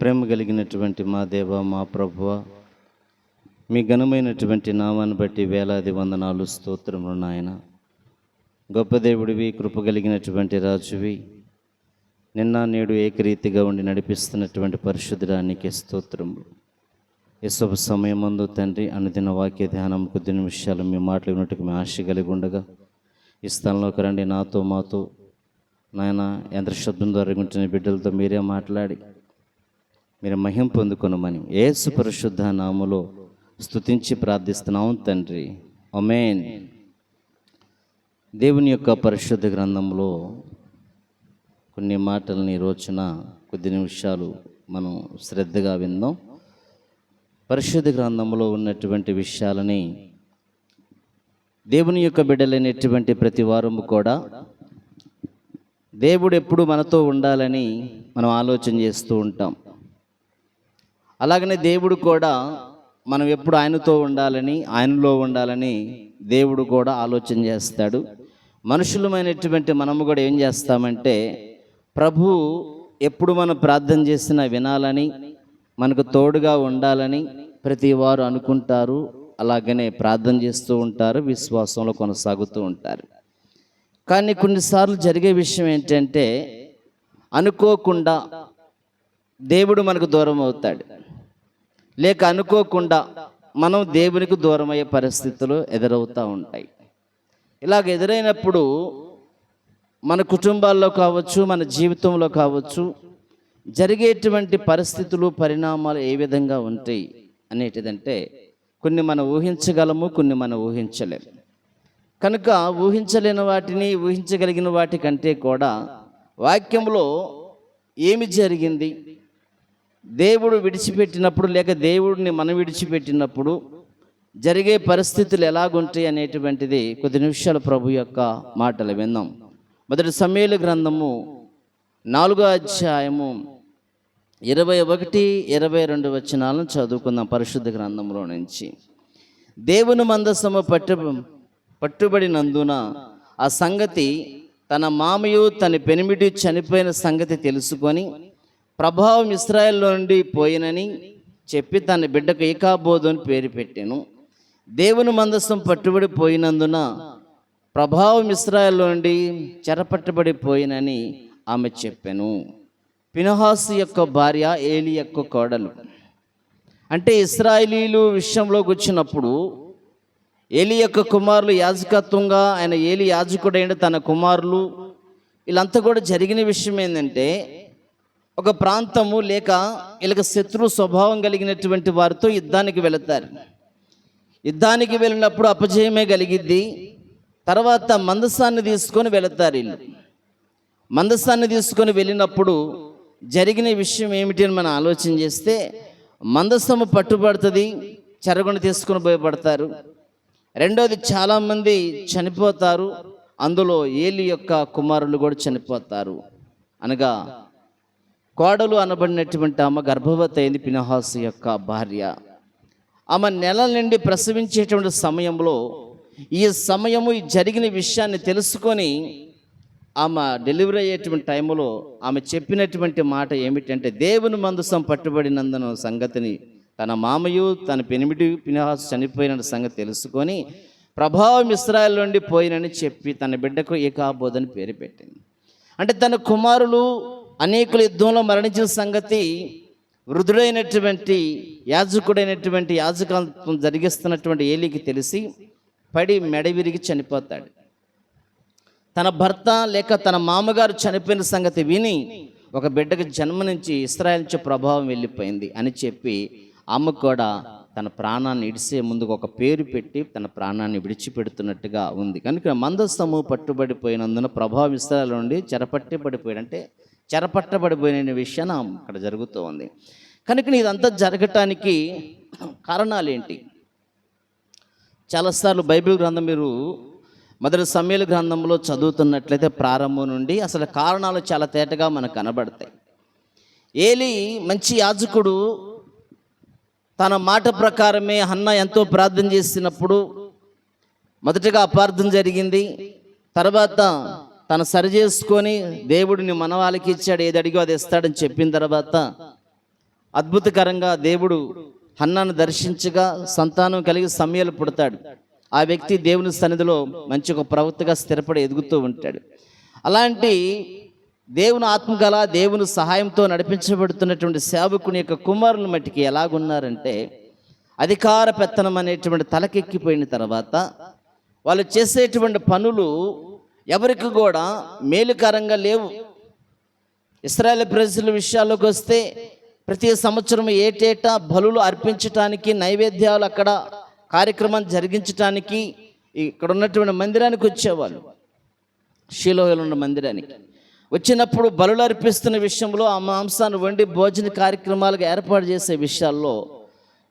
ప్రేమ కలిగినటువంటి మా దేవ మా ప్రభువ మీ ఘనమైనటువంటి నామాన్ని బట్టి వేలాది వందనాలు స్తోత్రములు నాయన. గొప్ప దేవుడివి కృప కలిగినటువంటి రాజువి నిన్న నేడు ఏకరీతిగా ఉండి నడిపిస్తున్నటువంటి పరిశుద్ధరానికి స్తోత్రములు. యశుభ సమయం ముందు తండ్రి అనుదిన వాక్య ధ్యానం కొద్ది నిమిషాలు మీ మాటలు మీ ఆశ కలిగి ఉండగా ఈ స్థలంలోకి రండి. నాతో మాతో నాయన యంత్ర శబ్దం ద్వారా ఉంటున్న బిడ్డలతో మీరే మాట్లాడి మీరు మహిం పొందుకొనమని ఏసు పరిశుద్ధ నామలో స్తుతించి ప్రార్థిస్తున్నాం తండ్రి. ఒమేన్ దేవుని యొక్క పరిశుద్ధ గ్రంథంలో కొన్ని మాటలని రోచన రోజున కొద్ది నిమిషాలు మనం శ్రద్ధగా విందాం. పరిశుద్ధ గ్రంథంలో ఉన్నటువంటి విషయాలని దేవుని యొక్క బిడ్డలైనటువంటి ప్రతి వారము కూడా దేవుడు ఎప్పుడు మనతో ఉండాలని మనం ఆలోచన చేస్తూ ఉంటాం. అలాగనే దేవుడు కూడా మనం ఎప్పుడు ఆయనతో ఉండాలని ఆయనలో ఉండాలని దేవుడు కూడా ఆలోచన చేస్తాడు. మనుషులమైనటువంటి మనము కూడా ఏం చేస్తామంటే ప్రభు ఎప్పుడు మనం ప్రార్థన చేసినా వినాలని మనకు తోడుగా ఉండాలని ప్రతి వారు అనుకుంటారు. అలాగనే ప్రార్థన చేస్తూ ఉంటారు విశ్వాసంలో కొనసాగుతూ ఉంటారు. కానీ కొన్నిసార్లు జరిగే విషయం ఏంటంటే అనుకోకుండా దేవుడు మనకు దూరం అవుతాడు. లేక అనుకోకుండా మనం దేవునికి దూరమయ్యే పరిస్థితులు ఎదురవుతూ ఉంటాయి. ఇలాగ ఎదురైనప్పుడు మన కుటుంబాల్లో కావచ్చు మన జీవితంలో కావచ్చు జరిగేటువంటి పరిస్థితులు పరిణామాలు ఏ విధంగా ఉంటాయి అనేటిదంటే కొన్ని మనం ఊహించగలము కొన్ని మనం ఊహించలేము. కనుక ఊహించలేని వాటిని ఊహించగలిగిన వాటి కంటే కూడా వాక్యంలో ఏమి జరిగింది? దేవుడు విడిచిపెట్టినప్పుడు లేక దేవుడిని మనం విడిచిపెట్టినప్పుడు జరిగే పరిస్థితులు ఎలాగుంటాయి అనేటువంటిది కొద్ది నిమిషాలు ప్రభు యొక్క మాటలు విందాం మొదటి సమేలు గ్రంథము నాలుగో అధ్యాయము ఇరవై ఒకటి ఇరవై రెండు వచనాలను చదువుకుందాం పరిశుద్ధ గ్రంథంలో నుంచి. దేవుని మందసము పట్టు పట్టుబడినందున ఆ సంగతి తన మామయు తన పెనిమిటి చనిపోయిన సంగతి తెలుసుకొని ప్రభావం ఇస్రాయల్లో నుండి పోయినని చెప్పి తన బిడ్డకు ఏకాబోధు అని పేరు పెట్టాను. దేవుని మందసం పట్టుబడి పోయినందున ప్రభావం ఇస్రాయల్లో నుండి చెరపట్టబడిపోయినని ఆమె చెప్పాను. పినహాసు యొక్క భార్య ఏలి యొక్క కోడలు. అంటే ఇస్రాయలీలు విషయంలోకి వచ్చినప్పుడు ఏలి యొక్క కుమారులు యాజకత్వంగా ఆయన ఏలి యాజకుడైన తన కుమారులు వీళ్ళంతా కూడా జరిగిన విషయం ఏంటంటే ఒక ప్రాంతము లేక వీళ్ళకి శత్రు స్వభావం కలిగినటువంటి వారితో యుద్ధానికి వెళతారు. యుద్ధానికి వెళ్ళినప్పుడు అపజయమే కలిగిద్ది. తర్వాత మందసాన్ని తీసుకొని వెళతారు వీళ్ళు. మందసాన్ని తీసుకొని వెళ్ళినప్పుడు జరిగిన విషయం ఏమిటి అని మనం ఆలోచన చేస్తే మందస్సము పట్టుబడుతుంది చెరగొని తీసుకొని పోయబడతారు రెండోది చాలామంది చనిపోతారు. అందులో ఏలి యొక్క కుమారులు కూడా చనిపోతారు. అనగా కోడలు అనబడినటువంటి ఆమె గర్భవతి అయింది పినహాసు యొక్క భార్య. ఆమె నెల నుండి ప్రసవించేటువంటి సమయంలో ఈ సమయము జరిగిన విషయాన్ని తెలుసుకొని ఆమె డెలివరీ అయ్యేటువంటి టైంలో ఆమె చెప్పినటువంటి మాట ఏమిటంటే దేవుని మందసం పట్టుబడినందున సంగతిని తన మామయు తన పెనిమిటి పినహాసు చనిపోయిన సంగతి తెలుసుకొని ప్రభావం ఇస్రాయల్ నుండి పోయినని చెప్పి తన బిడ్డకు ఏకాబోధని పేరు పెట్టింది. అంటే తన కుమారులు అనేకులు యుద్ధంలో మరణించిన సంగతి వృద్ధుడైనటువంటి యాజకుడైనటువంటి యాజకత్వం జరిగిస్తున్నటువంటి ఏలికి తెలిసి పడి మెడ విరిగి చనిపోతాడు. తన భర్త లేక తన మామగారు చనిపోయిన సంగతి విని ఒక బిడ్డకు జన్మనించి ఇస్రాయల్ నుంచి ప్రభావం వెళ్ళిపోయింది అని చెప్పి ఆమె కూడా తన ప్రాణాన్ని ఇడిసే ముందుకు ఒక పేరు పెట్టి తన ప్రాణాన్ని విడిచిపెడుతున్నట్టుగా ఉంది. కనుక మందస్తము పట్టుబడిపోయినందున ప్రభావం ఇస్రాయల్ నుండి చెరపట్టబడిపోయాడు అంటే చెరపట్టబడిపోయిన విషయం అక్కడ జరుగుతూ ఉంది. కనుక ఇదంతా జరగటానికి కారణాలు ఏంటి చాలాసార్లు బైబిల్ గ్రంథం మీరు మొదటి సమయాల గ్రంథంలో చదువుతున్నట్లయితే ప్రారంభం నుండి అసలు కారణాలు చాలా తేటగా మనకు కనబడతాయి. ఏలి మంచి యాజకుడు తన మాట ప్రకారమే అన్న ఎంతో ప్రార్థన చేసినప్పుడు మొదటగా అపార్థం జరిగింది తర్వాత తను సరి చేసుకొని దేవుడిని మనవాళ్ళకి ఇచ్చాడు ఏది అడిగో అది ఇస్తాడని చెప్పిన తర్వాత అద్భుతకరంగా దేవుడు హన్నాను దర్శించగా సంతానం కలిగి సమయాలు పుడతాడు. ఆ వ్యక్తి దేవుని సన్నిధిలో మంచి ఒక ప్రవక్తగా స్థిరపడి ఎదుగుతూ ఉంటాడు. అలాంటి దేవుని ఆత్మగల దేవుని సహాయంతో నడిపించబడుతున్నటువంటి సేవకుని యొక్క కుమారుని మట్టికి ఎలాగున్నారంటే అధికార పెత్తనం అనేటువంటి తలకెక్కిపోయిన తర్వాత వాళ్ళు చేసేటువంటి పనులు ఎవరికి కూడా మేలుకరంగా లేవు. ఇస్రాయల్ ప్రజల విషయాల్లోకి వస్తే ప్రతి సంవత్సరం ఏటేటా బలులు అర్పించటానికి నైవేద్యాలు అక్కడ కార్యక్రమం జరిగించటానికి ఇక్కడ ఉన్నటువంటి మందిరానికి వచ్చేవాళ్ళు. షీలోహలో ఉన్న మందిరానికి. వచ్చినప్పుడు బలులు అర్పిస్తున్న విషయంలో ఆ మాంసాన్ని వండి భోజన కార్యక్రమాలకు ఏర్పాటు చేసే విషయాల్లో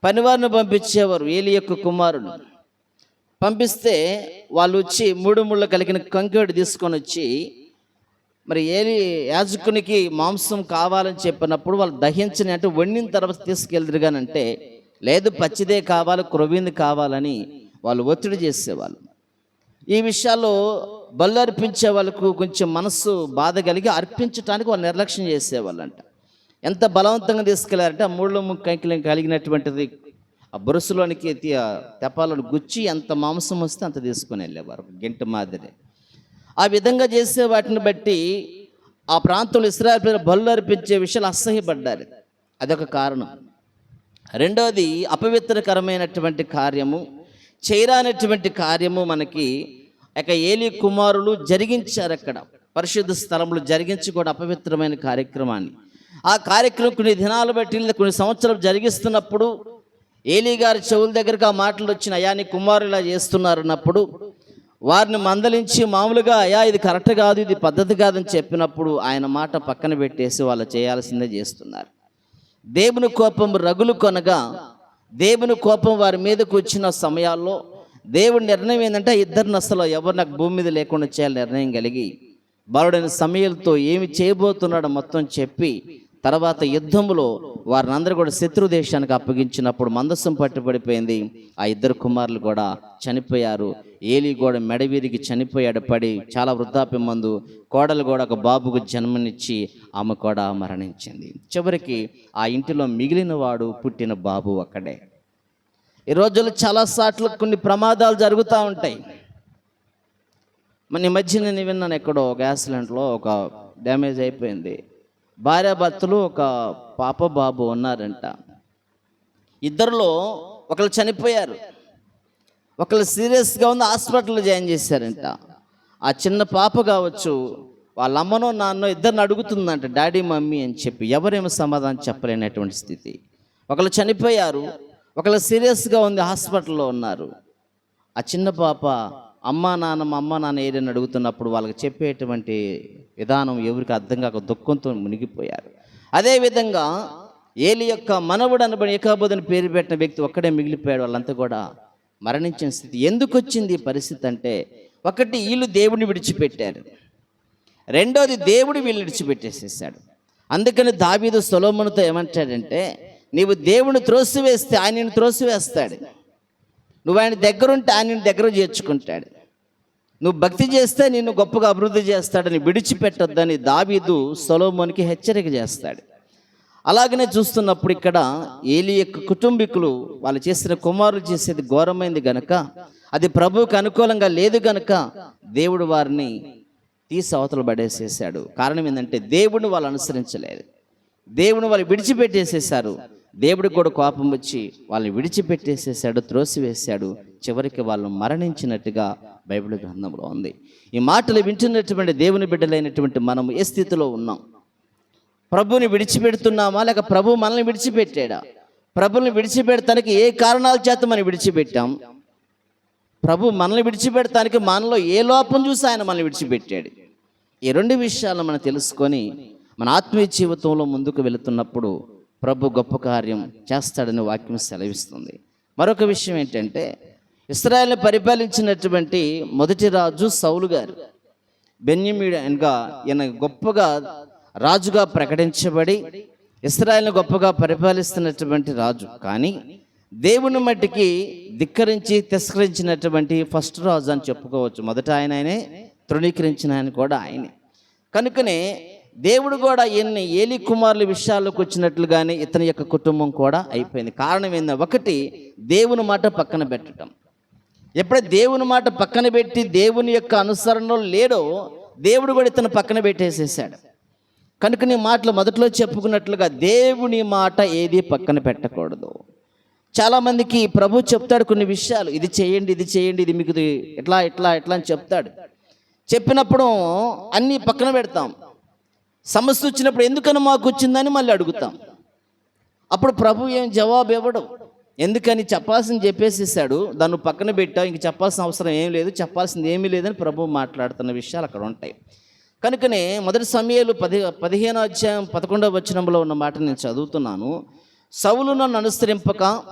పనివారిని పంపించేవారు. ఏలి యొక్క కుమారుడు పంపిస్తే వాళ్ళు వచ్చి మూడు ముళ్ళు కలిగిన కంకెడు తీసుకొని వచ్చి మరి ఏలి యాజకునికి మాంసం కావాలని చెప్పినప్పుడు వాళ్ళు దహించని అంటే వండిన తర్వాత తీసుకెళ్తురుగానంటే లేదు పచ్చిదే కావాలి క్రొవ్వింది కావాలని వాళ్ళు ఒత్తిడి చేసేవాళ్ళు. ఈ విషయాల్లో బళ్ళు అర్పించే వాళ్ళకు కొంచెం మనస్సు బాధ కలిగి అర్పించడానికి వాళ్ళు నిర్లక్ష్యం చేసేవాళ్ళంట. ఎంత బలవంతంగా తీసుకెళ్ళారంటే ఆ మూడు ముక్కైకిలం కలిగినటువంటిది ఆ బురసులోనికి తీ- ఆ తెప్పాలను గుచ్చి ఎంత మాంసం వస్తే అంత తీసుకొని వెళ్ళేవారు గింట మాదిరి. ఆ విధంగా చేసే వాటిని బట్టి ఆ ప్రాంతంలో ఇస్రాయల్ ప్రజలు బళ్ళు అర్పించే విషయాలు అసహ్యపడ్డారు. అదొక కారణం. రెండవది అపవిత్రకరమైనటువంటి కార్యము చేయరానటువంటి కార్యము మనకి ఇక ఏలి కుమారులు జరిగించారు అక్కడ. పరిశుద్ధ స్థలంలో జరిగించి కూడా అపవిత్రమైన కార్యక్రమాన్ని. ఆ కార్యక్రమం కొన్ని దినాలు బట్టి కొన్ని సంవత్సరాలు జరిగిస్తున్నప్పుడు ఏలీ గారి చెవుల దగ్గరకు ఆ మాటలు వచ్చిన అయా నీ కుమారులు ఇలా చేస్తున్నారు అన్నప్పుడు వారిని మందలించి మామూలుగా అయా ఇది కరెక్ట్ కాదు ఇది పద్ధతి కాదని చెప్పినప్పుడు ఆయన మాట పక్కన పెట్టేసి వాళ్ళు చేయాల్సిందే చేస్తున్నారు. దేవుని కోపం రగులు కొనగా దేవుని కోపం వారి మీదకు వచ్చిన సమయాల్లో దేవుడి నిర్ణయం ఏంటంటే ఇద్దరిని అసలు ఎవరు నాకు భూమి మీద లేకుండా చేయాలి నిర్ణయం కలిగి బాలుడైన సమయాలతో ఏమి చేయబోతున్నాడో మొత్తం చెప్పి తర్వాత యుద్ధంలో వారిని అందరూ కూడా శత్రు దేశానికి అప్పగించినప్పుడు మందస్సం పట్టుబడిపోయింది. ఆ ఇద్దరు కుమారులు కూడా చనిపోయారు. ఏలి కూడా మెడవీరికి చనిపోయాడు పడి చాలా వృద్ధాప్యం మందు కోడలు కూడా ఒక బాబుకు జన్మనిచ్చి ఆమె కూడా మరణించింది. చివరికి ఆ ఇంటిలో మిగిలిన వాడు పుట్టిన బాబు అక్కడే ఈ రోజుల్లో చాలా సార్లు కొన్ని ప్రమాదాలు జరుగుతూ ఉంటాయి. మన ఈ మధ్య నేను విన్నాను ఎక్కడో గ్యాస్ సిలిండర్లో ఒక డ్యామేజ్ అయిపోయింది. భార్యాభర్తలు ఒక పాప బాబు ఉన్నారంట. ఇద్దరిలో ఒకరు చనిపోయారు. ఒకరు సీరియస్గా ఉంది హాస్పిటల్లో జాయిన్ చేశారంట. ఆ చిన్న పాప కావచ్చు వాళ్ళ అమ్మనో నాన్నో ఇద్దరిని అడుగుతుందంట డాడీ మమ్మీ అని చెప్పి. ఎవరేమో సమాధానం చెప్పలేనటువంటి స్థితి. ఒకరు చనిపోయారు ఒకరు సీరియస్గా ఉంది హాస్పిటల్లో ఉన్నారు. ఆ చిన్న పాప అమ్మా నాన్న మా అమ్మ నాన్న ఏదని అడుగుతున్నప్పుడు వాళ్ళకి చెప్పేటువంటి విధానం ఎవరికి అర్థం కాక దుఃఖంతో మునిగిపోయారు. అదేవిధంగా ఏలి యొక్క మనవుడు అనబడి ఏకాబోధన పేరు పెట్టిన వ్యక్తి ఒక్కడే మిగిలిపోయాడు. వాళ్ళంతా కూడా మరణించిన స్థితి. ఎందుకు వచ్చింది పరిస్థితి అంటే ఒకటి వీళ్ళు దేవుడిని విడిచిపెట్టారు. రెండోది దేవుడు వీళ్ళు విడిచిపెట్టేసేసాడు. అందుకని దావీదు సొలోమునితో ఏమంటాడంటే నీవు దేవుని త్రోసివేస్తే ఆయన త్రోసివేస్తాడు. నువ్వు ఆయన దగ్గరుంటే ఆయన దగ్గర చేర్చుకుంటాడు. నువ్వు భక్తి చేస్తే నిన్ను గొప్పగా అభివృద్ధి చేస్తాడని విడిచిపెట్టొద్దని దావీదు సొలోమోనికి హెచ్చరిక చేస్తాడు. అలాగనే చూస్తున్నప్పుడు ఇక్కడ ఏలి యొక్క కుటుంబీకులు వాళ్ళు చేసిన కుమారులు చేసేది ఘోరమైంది గనక అది ప్రభువుకు అనుకూలంగా లేదు గనక దేవుడు వారిని తీసి అవతలు పడేసేసాడు కారణం ఏంటంటే దేవుడిని వాళ్ళు అనుసరించలేదు. దేవుని వాళ్ళు విడిచిపెట్టేసేసారు దేవుడికి కూడా కోపం వచ్చి వాళ్ళని విడిచిపెట్టేసేసాడు త్రోసివేశాడు. చివరికి వాళ్ళు మరణించినట్టుగా బైబిల్ గ్రంథంలో ఉంది. ఈ మాటలు వింటున్నటువంటి దేవుని బిడ్డలైనటువంటి మనం ఏ స్థితిలో ఉన్నాం? ప్రభుని విడిచిపెడుతున్నామా? లేక ప్రభు మనల్ని విడిచిపెట్టాడా? ప్రభుని విడిచిపెడతానికి ఏ కారణాల చేత మనం విడిచిపెట్టాం? ప్రభు మనల్ని విడిచిపెడతానికి మనలో ఏ లోపం చూసి ఆయన మనల్ని విడిచిపెట్టాడు? ఈ రెండు విషయాలను మనం తెలుసుకొని మన ఆత్మీయ జీవితంలో ముందుకు వెళుతున్నప్పుడు ప్రభు గొప్ప కార్యం చేస్తాడని వాక్యం సెలవిస్తుంది. మరొక విషయం ఏంటంటే ఇస్రాయల్ని పరిపాలించినటువంటి మొదటి రాజు సౌలు గారు బెన్యమీడన్గా ఈయన గొప్పగా రాజుగా ప్రకటించబడి ఇస్రాయల్ని గొప్పగా పరిపాలిస్తున్నటువంటి రాజు. కానీ దేవుని మట్టికి ధిక్కరించి తిరస్కరించినటువంటి ఫస్ట్ రాజు అని చెప్పుకోవచ్చు. మొదట ఆయన ఆయనే తృణీకరించిన ఆయన కూడా ఆయనే. కనుకనే దేవుడు కూడా ఎన్ని ఏలి కుమారుల విషయాల్లోకి వచ్చినట్లుగానే ఇతని యొక్క కుటుంబం కూడా అయిపోయింది. కారణం ఏంది? ఒకటి దేవుని మాట పక్కన పెట్టడం ఎప్పుడైతే దేవుని మాట పక్కన పెట్టి దేవుని యొక్క అనుసరణలో లేడో దేవుడు కూడా ఇతను పక్కన పెట్టేసేసాడు. కనుక నీ మాటలు మొదట్లో చెప్పుకున్నట్లుగా దేవుని మాట ఏది పక్కన పెట్టకూడదు. చాలామందికి ప్రభు చెప్తాడు కొన్ని విషయాలు. ఇది చేయండి ఇది చేయండి ఇది మీకు ఇట్లా ఇట్లా ఇట్లా అని చెప్తాడు. చెప్పినప్పుడు అన్నీ పక్కన పెడతాం. సమస్య వచ్చినప్పుడు ఎందుకని మాకు వచ్చిందని మళ్ళీ అడుగుతాం. అప్పుడు ప్రభు ఏం జవాబు ఇవ్వడం. ఎందుకని చెప్పాల్సింది చెప్పేసేసాడు. దాన్ని పక్కన పెట్టావు. ఇంక చెప్పాల్సిన అవసరం ఏం లేదు. చెప్పాల్సింది ఏమీ లేదని ప్రభు మాట్లాడుతున్న విషయాలు అక్కడ ఉంటాయి. కనుకనే మొదటి సమయాలు పది పదిహేనో అధ్యాయం పదకొండవ వచనంలో ఉన్న మాట నేను చదువుతున్నాను. సవులు నన్ను అనుసరింపక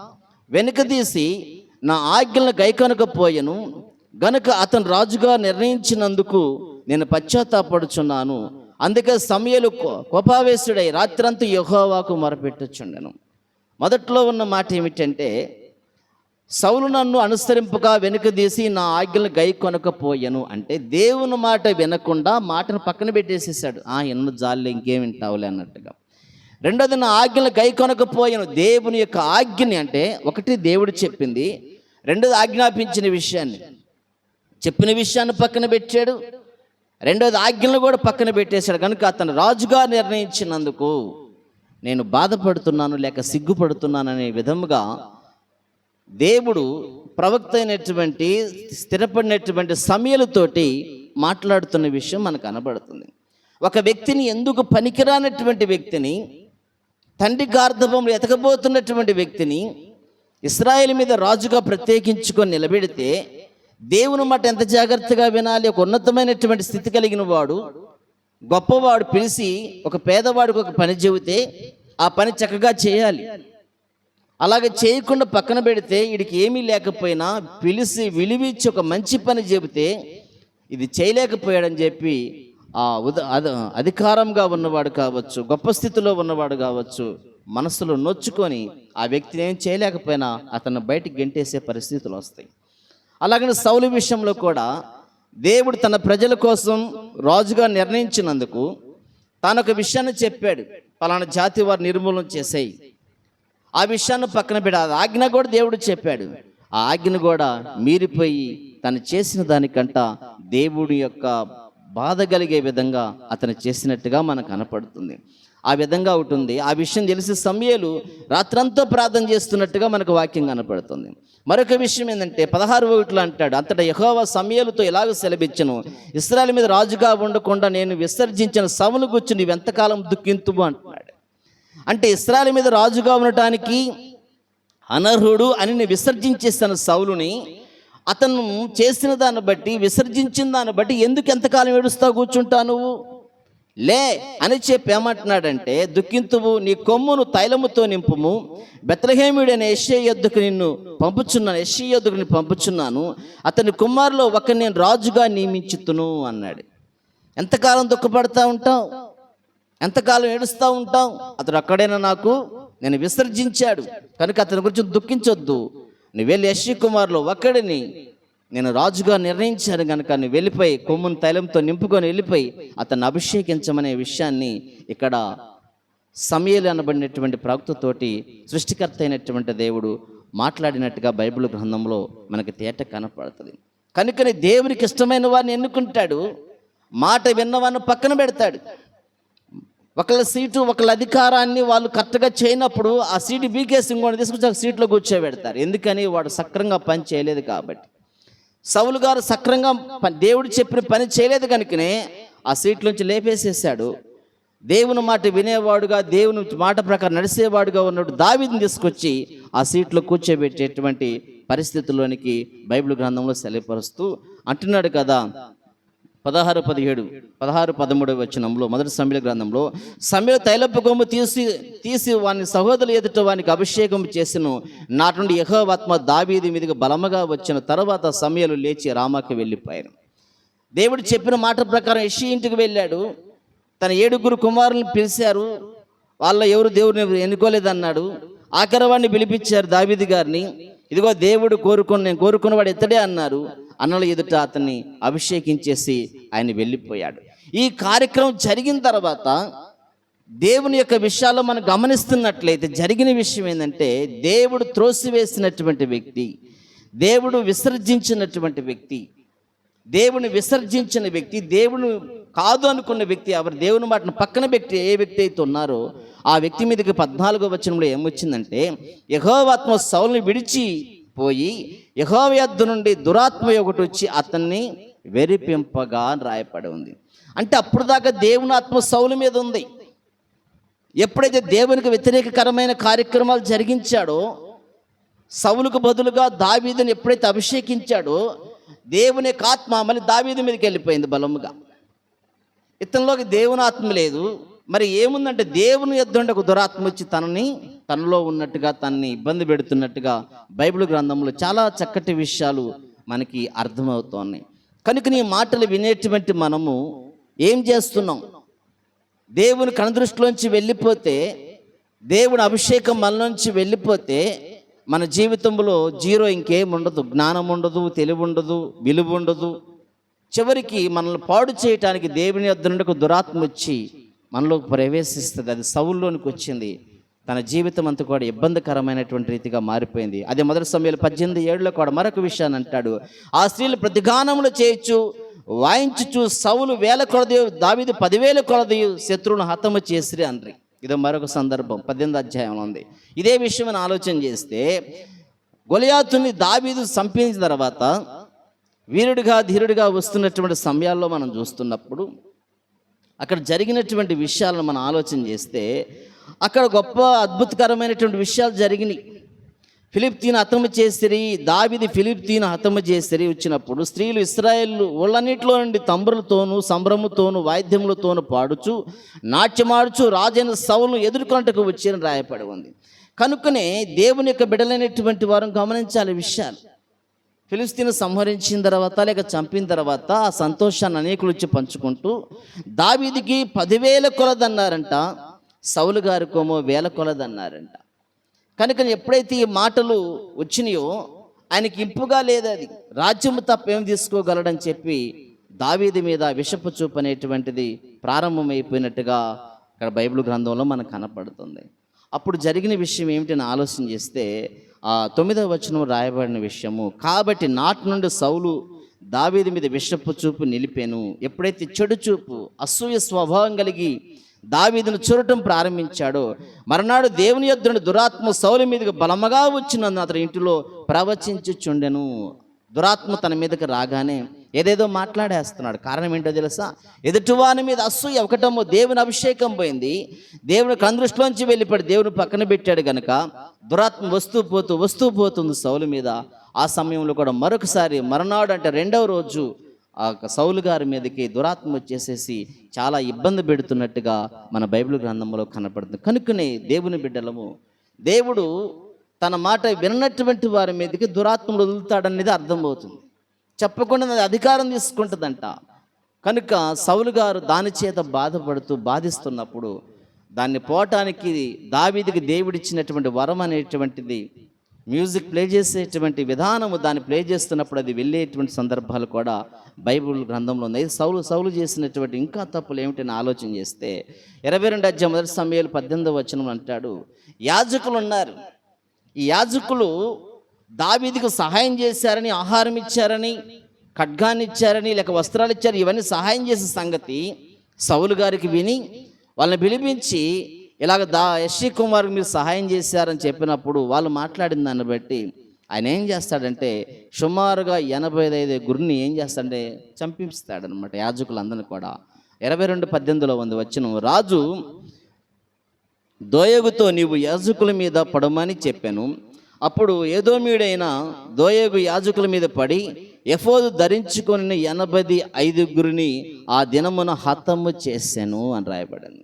వెనుకదీసి నా ఆజ్ఞలను గైకొనకపోయెను. గనుక అతను రాజుగా నిర్ణయించినందుకు నేను పశ్చాత్తాపడుచున్నాను. అందుకే సమయలు కోపావేశుడై రాత్రంతా యహోవాకు మొరపెట్టుచుండెను. మొదట్లో ఉన్న మాట ఏమిటంటే సౌలు నన్ను అనుసరింపగా వెనుకదీసి నా ఆజ్ఞలు గై కొనకపోయాను అంటే దేవుని మాట వినకుండా మాటను పక్కన పెట్టేసేసాడు ఆ ఎన్ను జాలి ఇంకేం వింటావులే అన్నట్టుగా. రెండోది నా ఆజ్ఞలు గై కొనకపోయాను. దేవుని యొక్క ఆజ్ఞని అంటే ఒకటి దేవుడు చెప్పింది రెండోది ఆజ్ఞాపించిన విషయాన్ని. చెప్పిన విషయాన్ని పక్కన పెట్టాడు రెండోది ఆజ్ఞలను కూడా పక్కన పెట్టేశాడు. కనుక అతను రాజుగా నిర్ణయించినందుకు నేను బాధపడుతున్నాను లేక సిగ్గుపడుతున్నాను అనే విధముగా దేవుడు ప్రవక్త అయినటువంటి స్థిరపడినటువంటి సమయలతోటి మాట్లాడుతున్న విషయం మనకు కనబడుతుంది. ఒక వ్యక్తిని ఎందుకు పనికిరానటువంటి వ్యక్తిని తండ్రి గార్ధవంలో ఎతకబోతున్నటువంటి వ్యక్తిని ఇస్రాయేల్ మీద రాజుగా ప్రత్యేకించుకొని నిలబెడితే దేవుని మాట ఎంత జాగ్రత్తగా వినాలి? ఒక ఉన్నతమైనటువంటి స్థితి కలిగిన వాడు గొప్పవాడు పిలిచి ఒక పేదవాడికి ఒక పని చెబితే ఆ పని చక్కగా చేయాలి. అలాగే చేయకుండా పక్కన పెడితే వీడికి ఏమీ లేకపోయినా పిలిచి విలువిచ్చి ఒక మంచి పని చెబితే ఇది చేయలేకపోయాడని చెప్పి ఆ ఉద అద అధికారంగా ఉన్నవాడు కావచ్చు గొప్ప స్థితిలో ఉన్నవాడు కావచ్చు మనసులో నొచ్చుకొని ఆ వ్యక్తిని ఏం చేయలేకపోయినా అతను బయటికి గెంటేసే పరిస్థితులు వస్తాయి. అలాగని సౌలు విషయంలో కూడా దేవుడు తన ప్రజల కోసం రాజుగా నిర్ణయించినందుకు తాను ఒక విషయాన్ని చెప్పాడు. పలానా జాతి వారు నిర్మూలన చేసేయి. ఆ విషయాన్ని పక్కన పెడాలి ఆజ్ఞ కూడా దేవుడు చెప్పాడు. ఆ ఆజ్ఞ కూడా మీరిపోయి తను చేసిన దానికంట దేవుడి యొక్క బాధ కలిగే విధంగా అతను చేసినట్టుగా మనకు కనపడుతుంది. ఆ విధంగా ఉంటుంది. ఆ విషయం తెలిసి సమయలు రాత్రంతా ప్రార్థన చేస్తున్నట్టుగా మనకు వాక్యం కనపడుతుంది. మరొక విషయం ఏంటంటే పదహారు ఒకటిలో అంటాడు అంతటా యహోవ సమయాలతో ఎలాగ సెలవిచ్చను? ఇస్రాయల్ మీద రాజుగా ఉండకుండా నేను విసర్జించిన సములు గుర్చి నీవు ఎంతకాలం దుఃఖింతుము అంటున్నాడు. అంటే ఇస్రాయల్ మీద రాజుగా ఉండటానికి అనర్హుడు అని నేను విసర్జించేసిన సౌలుని. అతను చేసిన దాన్ని బట్టి విసర్జించిన దాన్ని బట్టి ఎందుకు ఎంతకాలం ఏడుస్తావు కూర్చుంటా నువ్వు? లే అని చెప్పి ఏమంటున్నాడంటే దుఃఖింతువు నీ కొమ్మును తైలముతో నింపుము. బెత్రహేమిడైన ఎస్ఐ యొద్దకు నిన్ను పంపుచున్నాను ఎస్ఐ యొద్దకు నిన్ను పంపుచున్నాను. అతని కుమారులో ఒక నేను రాజుగా నియమించుతును అన్నాడు. ఎంతకాలం దుఃఖపడతా ఉంటావు? ఎంతకాలం ఏడుస్తూ ఉంటాం అతడు అక్కడైనా నాకు నేను విసర్జించాడు. కనుక అతని గురించి దుఃఖించొద్దు. నువ్వెళ్ళి యశ్వి కుమార్లో ఒక్కడిని నేను రాజుగా నిర్ణయించాను కనుక నువ్వు వెళ్ళిపోయి కొమ్మును తైలంతో నింపుకొని వెళ్ళిపోయి అతన్ని అభిషేకించమనే విషయాన్ని ఇక్కడ సమయలు అనబడినటువంటి ప్రవక్తతోటి సృష్టికర్త అయినటువంటి దేవుడు మాట్లాడినట్టుగా బైబిల్ గ్రంథంలో మనకి తేట కనపడుతుంది. కనుకని దేవునికి ఇష్టమైన వారిని ఎన్నుకుంటాడు. మాట విన్నవాడిని పక్కన పెడతాడు. ఒకళ్ళ సీటు ఒకళ్ళ అధికారాన్ని వాళ్ళు కరెక్ట్గా చేయనప్పుడు ఆ సీటు బీకేసి ఇంకోటి తీసుకొచ్చి సీట్లో కూర్చోబెడతారు. ఎందుకని వాడు సక్రంగా పని చేయలేదు కాబట్టి. సౌలు గారు సక్రంగా దేవుడు చెప్పిన పని చేయలేదు కనుకనే ఆ సీట్లోంచి లేపేసేసాడు దేవుని మాట వినేవాడుగా దేవుని మాట ప్రకారం నడిచేవాడుగా ఉన్నట్టు దావిని తీసుకొచ్చి ఆ సీట్లో కూర్చోబెట్టేటువంటి పరిస్థితుల్లోనికి బైబిల్ గ్రంథంలో సెలవుపరుస్తూ అంటున్నాడు కదా. పదహారు పదిహేడు పదహారు పదమూడు వచనంలో మొదటి సమీల గ్రంథంలో సమయ తైలపు కొమ్ము తీసి తీసి వాని సహోదరులు ఎదుట వానికి అభిషేకం చేసిన. నాటి నుండి యహోవాత్మ దావీది మీదకి బలముగా వచ్చిన తర్వాత సమయాలు లేచి రామాకి వెళ్ళిపోయాను దేవుడు చెప్పిన మాట ప్రకారం యషి ఇంటికి వెళ్ళాడు. తన ఏడుగురు కుమారులను పిలిచారు. వాళ్ళ ఎవరు దేవుడిని ఎన్నుకోలేదన్నాడు. ఆఖరవాణ్ణి పిలిపించారు దావీది గారిని. ఇదిగో దేవుడు కోరుకున్న నేను కోరుకున్నవాడు ఎత్తడే అన్నారు. అన్నల ఎదుట అతన్ని అభిషేకించేసి ఆయన వెళ్ళిపోయాడు. ఈ కార్యక్రమం జరిగిన తర్వాత దేవుని యొక్క విషయాలు మనం గమనిస్తున్నట్లయితే జరిగిన విషయం ఏంటంటే దేవుడు త్రోసివేసినటువంటి వ్యక్తి దేవుడు విసర్జించినటువంటి వ్యక్తి దేవుని విసర్జించిన వ్యక్తి దేవుని కాదు అనుకున్న వ్యక్తి ఎవరు దేవుని మాటను పక్కన వ్యక్తి ఏ వ్యక్తి అయితే ఉన్నారో ఆ వ్యక్తి మీదకి పద్నాలుగో వచనంలో ఏమొచ్చిందంటే యహోవాత్మ సౌల్ని విడిచి పోయి యహోవ్యద్దు నుండి దురాత్మ ఒకటి వచ్చి అతన్ని వెరిపింపగా అని రాయపడి ఉంది. అంటే అప్పుడు దాకా దేవుని ఆత్మ సౌలు మీద ఉంది. ఎప్పుడైతే దేవునికి వ్యతిరేకకరమైన కార్యక్రమాలు జరిగించాడో సౌలుకు బదులుగా దావీదుని ఎప్పుడైతే అభిషేకించాడో దేవుని యొక్క ఆత్మ మళ్ళీ దావీదు మీదకి వెళ్ళిపోయింది బలముగా. ఇతనిలోకి దేవుని ఆత్మ లేదు. మరి ఏముందంటే దేవుని యొద్ద ఒక దురాత్మ వచ్చి తనని తనలో ఉన్నట్టుగా తనని ఇబ్బంది పెడుతున్నట్టుగా బైబిల్ గ్రంథంలో చాలా చక్కటి విషయాలు మనకి అర్థమవుతున్నాయి కనుక నీ మాటలు వినేటువంటి మనము ఏం చేస్తున్నాం? దేవుని కనుదృష్టిలోంచి వెళ్ళిపోతే దేవుని అభిషేకం మనలోంచి వెళ్ళిపోతే మన జీవితంలో జీరో ఇంకేం ఉండదు. జ్ఞానం ఉండదు తెలివి ఉండదు విలువ ఉండదు. చివరికి మనల్ని పాడు చేయటానికి దేవుని యొద్ద నుండి ఒక దురాత్మ వచ్చి మనలోకి ప్రవేశిస్తుంది. అది సౌల్లోనికి వచ్చింది. తన జీవితం అంతా కూడా ఇబ్బందికరమైనటువంటి రీతిగా మారిపోయింది. అదే మొదటి సమయంలో పద్దెనిమిది ఏళ్ళలో కూడా మరొక విషయాన్ని అంటాడు. ఆ స్త్రీలు ప్రతిగానములు చేయొచ్చు వాయించుచు సవులు వేల కొలది దావిది పదివేల కొలది శత్రువును హతము చేసిరి అండ్రి ఇది మరొక సందర్భం. పద్దెనిమిది అధ్యాయంలో ఉంది. ఇదే విషయం ఆలోచన చేస్తే గొలియాతుని దావీదు సంపించిన తర్వాత వీరుడిగా ధీరుడిగా వస్తున్నటువంటి సమయాల్లో మనం చూస్తున్నప్పుడు అక్కడ జరిగినటువంటి విషయాలను మనం ఆలోచన చేస్తే అక్కడ గొప్ప అద్భుతకరమైనటువంటి విషయాలు జరిగినాయి. ఫిలిప్తీన్ హతము చేసిరి దావిది ఫిలిప్తీన్ హతము చేసిరి వచ్చినప్పుడు స్త్రీలు ఇస్రాయేల్ ఒళ్ళన్నిటిలో నుండి తంబులతోనూ సంభ్రముతోనూ వాయిద్యములతోనూ పాడుచు నాట్యమాడుచు రాజైన సవులను ఎదుర్కొంటకు వచ్చిన రాయపడి ఉంది. కనుకనే దేవుని యొక్క బిడలైనటువంటి వారు గమనించాలి విషయాలు. ఫిలిస్తీన్ సంహరించిన తర్వాత లేక చంపిన తర్వాత ఆ సంతోషాన్ని అనేకులు వచ్చి పంచుకుంటూ దావీదికి పదివేల కొలదన్నారంట సౌలు గారికోమో వేల కొలదన్నారంట. కనుక ఎప్పుడైతే ఈ మాటలు వచ్చినాయో ఆయనకి ఇంపుగా లేదు అది. రాజ్యము తప్ప ఏం తీసుకోగలడని చెప్పి దావీది మీద విషపు చూపు అనేటువంటిది ప్రారంభమైపోయినట్టుగా ఇక్కడ బైబిల్ గ్రంథంలో మనకు కనపడుతుంది. అప్పుడు జరిగిన విషయం ఏమిటని ఆలోచన చేస్తే ఆ తొమ్మిదవ వచనం రాయబడిన విషయము కాబట్టి నాటి నుండి సౌలు దావీది మీద విషపు చూపు నిలిపాను. ఎప్పుడైతే చెడు చూపు అసూయ స్వభావం కలిగి దావీదును చూడటం ప్రారంభించాడు. మరనాడు దేవుని యొద్ద దురాత్మ సౌలి మీదకి బలముగా వచ్చినందున అతని ఇంటిలో ప్రవచించుచుండెను. దురాత్మ తన మీదకి రాగానే ఏదేదో మాట్లాడేస్తున్నాడు. కారణం ఏంటో తెలుసా? ఎదుటివాని మీద అసూయ ఒకటమో దేవుని అభిషేకం పోయింది. దేవుని కందృష్టిలోంచి వెళ్ళిపోయి దేవుని పక్కన పెట్టాడు గనుక దురాత్మ వస్తూ పోతూ వస్తూ పోతుంది సౌలు మీద. ఆ సమయంలో కూడా మరొకసారి మరునాడు అంటే రెండవ రోజు ఆ సౌలు గారి మీదకి దురాత్మ వచ్చేసేసి చాలా ఇబ్బంది పెడుతున్నట్టుగా మన బైబిల్ గ్రంథంలో కనపడుతుంది. కనుకనే దేవుని బిడ్డలము దేవుడు తన మాట విననటువంటి వారి మీదకి దురాత్మలు వదులుతాడనేది అర్థమవుతుంది. చెప్పకుండా అధికారం తీసుకుంటుందంట. కనుక సౌలు గారు దాని చేత బాధపడుతూ బాధిస్తున్నప్పుడు దాన్ని పోవటానికి దావీదికి దేవుడిచ్చినటువంటి వరం అనేటువంటిది మ్యూజిక్ ప్లే చేసేటువంటి విధానము దాన్ని ప్లే చేస్తున్నప్పుడు అది వెళ్ళేటువంటి సందర్భాలు కూడా బైబిల్ గ్రంథంలో ఉన్నాయి. సౌలు సౌలు చేసినటువంటి ఇంకా తప్పులు ఏమిటని ఆలోచన చేస్తే ఇరవై రెండు అధ్యాయం మొదటి సమయాలు పద్దెనిమిదవ వచనం అంటాడు యాజకులు ఉన్నారు. ఈ యాజకులు దావీదికి సహాయం చేశారని ఆహారం ఇచ్చారని ఖడ్గాన్ని ఇచ్చారని లేక వస్త్రాలు ఇచ్చారు ఇవన్నీ సహాయం చేసే సంగతి సౌలు గారికి విని వాళ్ళని పిలిపించి ఇలాగ దా యశ్వి కుమార్ మీరు సహాయం చేశారని చెప్పినప్పుడు వాళ్ళు మాట్లాడిన దాన్ని బట్టి ఆయన ఏం చేస్తాడంటే సుమారుగా ఎనభై ఐదు గురిని ఏం చేస్తాడంటే చంపిస్తాడనమాట యాజకులందరినీ కూడా. ఇరవై రెండు పద్దెనిమిదిలో ఉంది వచ్చిన రాజు దోయగుతో నీవు యాజకుల మీద పడమని చెప్పాను. అప్పుడు ఏదోమీడైన దోయగు యాజకుల మీద పడి ఎఫోదు ధరించుకొని ఎనభై ఐదుగురిని ఆ దినమున హతము చేశాను అని రాయబడింది.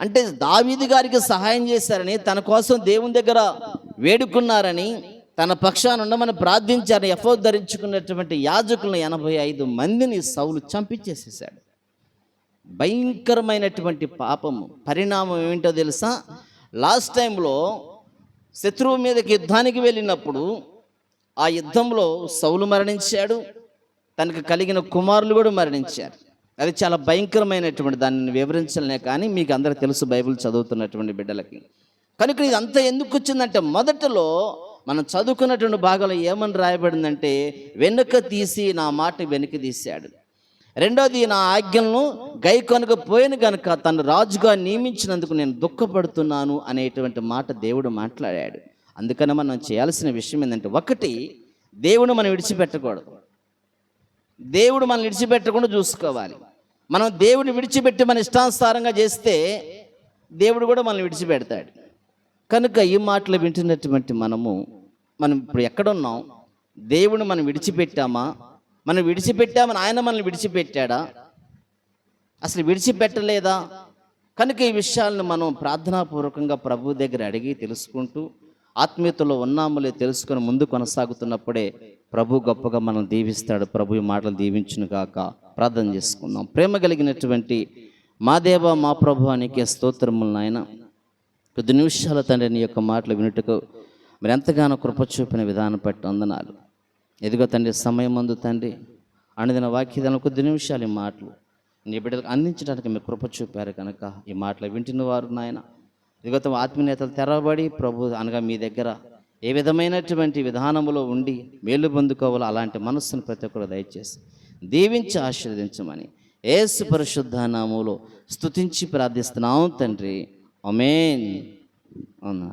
అంటే దావీదు గారికి సహాయం చేశారని తన కోసం దేవుని దగ్గర వేడుకున్నారని తన పక్షాన ఉండమని ప్రార్థించారని ఎఫో ధరించుకున్నటువంటి యాజకులను ఎనభై ఐదు మందిని సౌలు చంపించేసేసాడు భయంకరమైనటువంటి పాపము పరిణామం ఏంటో తెలుసా? లాస్ట్ టైంలో శత్రువు మీదకి యుద్ధానికి వెళ్ళినప్పుడు ఆ యుద్ధంలో సౌలు మరణించాడు. తనకు కలిగిన కుమారులు కూడా మరణించారు. అది చాలా భయంకరమైనటువంటి దానిని వివరించలే కానీ మీకు అందరికి తెలుసు బైబిల్ చదువుతున్నటువంటి బిడ్డలకి. కనుక ఇది అంతా ఎందుకు వచ్చిందంటే మొదటలో మనం చదువుకున్నటువంటి భాగంలో ఏమని రాయబడిందంటే వెనుక తీసి నా మాట వెనుక తీశాడు. రెండోది నా ఆజ్ఞలను గై కొనక పోయిన గనుక తను రాజుగా నియమించినందుకు నేను దుఃఖపడుతున్నాను అనేటువంటి మాట దేవుడు మాట్లాడాడు. అందుకని మనం చేయాల్సిన విషయం ఏంటంటే ఒకటి దేవుడు మనం విడిచిపెట్టకూడదు. దేవుడు మనం విడిచిపెట్టకుండా చూసుకోవాలి. మనం దేవుడిని విడిచిపెట్టి మన ఇష్టానుసారంగా చేస్తే దేవుడు కూడా మనల్ని విడిచిపెడతాడు. కనుక ఈ మాటలు వింటున్నటువంటి మనము మనం ఇప్పుడు ఎక్కడున్నాం? దేవుడు మనం విడిచిపెట్టామా? మనం విడిచిపెట్టామని ఆయన మనల్ని విడిచిపెట్టాడా? అసలు విడిచిపెట్టలేదా? కనుక ఈ విషయాలను మనం ప్రార్థనాపూర్వకంగా ప్రభు దగ్గర అడిగి తెలుసుకుంటూ ఆత్మీయతలో ఉన్నాములే తెలుసుకొని ముందు కొనసాగుతున్నప్పుడే ప్రభు గొప్పగా మనం దీవిస్తాడు. ప్రభు ఈ మాటలు దీవించును కాక ప్రార్థన చేసుకుందాం. ప్రేమ కలిగినటువంటి మా దేవ మా ప్రభు అనేకే స్తోత్రములు నాయన. కొద్ది నిమిషాల తండ్రి నీ యొక్క మాటలు వినుటకు మీరు ఎంతగానో కృప చూపిన విధానం పట్టి వందనాలు. ఎదుగో తండ్రి సమయం అందు తండ్రి. అణిదిన వాక్యదాన కొద్ది నిమిషాలు ఈ మాటలు. నీ బిడ్డలకు అందించడానికి మీరు కృప చూపారు కనుక ఈ మాటలు వింటున్న వారు నాయన. ఇదిగో తమ ఆత్మీయతలు తెరవబడి ప్రభు అనగా మీ దగ్గర ఏ విధమైనటువంటి విధానములో ఉండి మేలు పొందుకోవాలో అలాంటి మనస్సును ప్రతి ఒక్కరు దయచేసి దీవించి ఆశీర్వదించమని ఏసు పరిశుద్ధ నామంలో స్తుతించి ప్రార్థిస్తున్నాం తండ్రి. అమేన్ అవునా?